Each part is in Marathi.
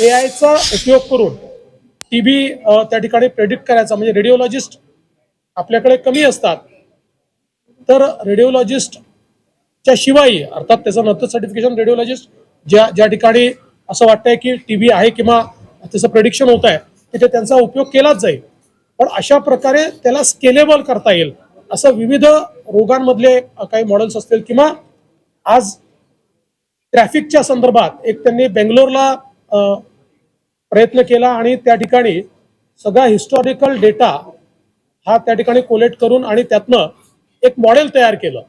ए आयचा उपयोग करून टी बी त्या ठिकाणी प्रेडिक्ट करायचा. म्हणजे रेडिओलॉजिस्ट आपल्याकडे कमी असतात. तर रेडिओलॉजिस्टच्या शिवाय अर्थात त्याचं नंतर सर्टिफिकेशन रेडिओलॉजिस्ट ज्या ज्या ठिकाणी असं वाटतंय की टी बी आहे किंवा त्याचं प्रेडिक्शन होत आहे तिथे त्यांचा उपयोग केलाच जाईल. पण अशा प्रकारे त्याला स्केलेबल करता येईल. असं विविध रोगांमधले काही मॉडेल्स असतील किंवा आज ट्रॅफिकच्या संदर्भात एक त्यांनी बेंगलोरला प्रयत्न केला आणि त्या ठिकाणी सगळा हिस्टॉरिकल डेटा हा त्या ठिकाणी कोलेक्ट करून आणि त्यातनं एक मॉडेल तयार केलं.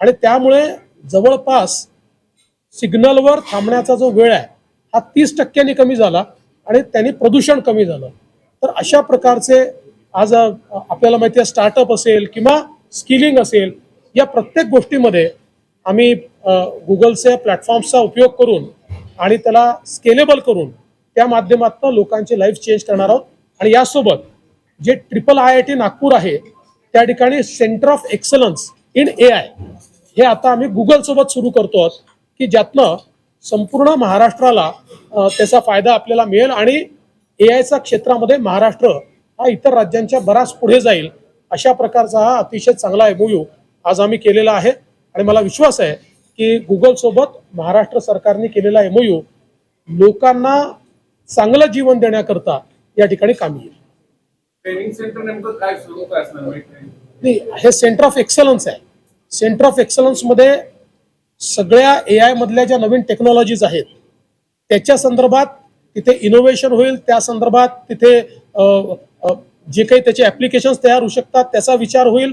आणि त्यामुळे जवळपास सिग्नलवर थांबण्याचा जो वेळ आहे हा तीस टक्क्यांनी कमी झाला आणि त्यांनी प्रदूषण कमी झालं. तर अशा प्रकारचे आज आपल्याला माहिती आहे स्टार्टअप असेल किंवा स्किलिंग असेल या प्रत्येक गोष्टीमध्ये आम्ही गुगलचे प्लॅटफॉर्म्सचा उपयोग करून आणि त्याला स्केलेबल करून त्या माध्यमातून लोकांची लाईफ चेंज करणार आहोत. आणि यासोबत जे triple I I T Nagpur आहे त्या ठिकाणी centre of excellence in A I हे आता आम्ही गुगल सोबत सुरू करतो आहोत की ज्यातनं संपूर्ण महाराष्ट्राला त्याचा फायदा आपल्याला मिळेल आणि ए आयचा क्षेत्रामध्ये महाराष्ट्र हा इतर राज्यांच्या बराच पुढे जाईल अशा प्रकारचा हा अतिशय चांगला एमओयू आज आम्ही केलेला आहे. आणि मला विश्वास आहे की गुगल सोबत महाराष्ट्र सरकारने केलेला एमओयू लोकांना चांगलं जीवन देण्याकरता या ठिकाणी कामी येईल. ट्रेनिंग सेंटर नेमकं काय सुरू काय असणार training? नाही हे सेंटर ऑफ एक्सलन्स आहे. सेंटर ऑफ एक्सलन्समध्ये सगळ्या ए आय मधल्या ज्या नवीन टेक्नॉलॉजीज आहेत त्याच्या संदर्भात तिथे इनोव्हेशन होईल त्या संदर्भात तिथे जे काही त्याचे ऍप्लिकेशन्स तयार होऊ शकतात त्याचा विचार होईल.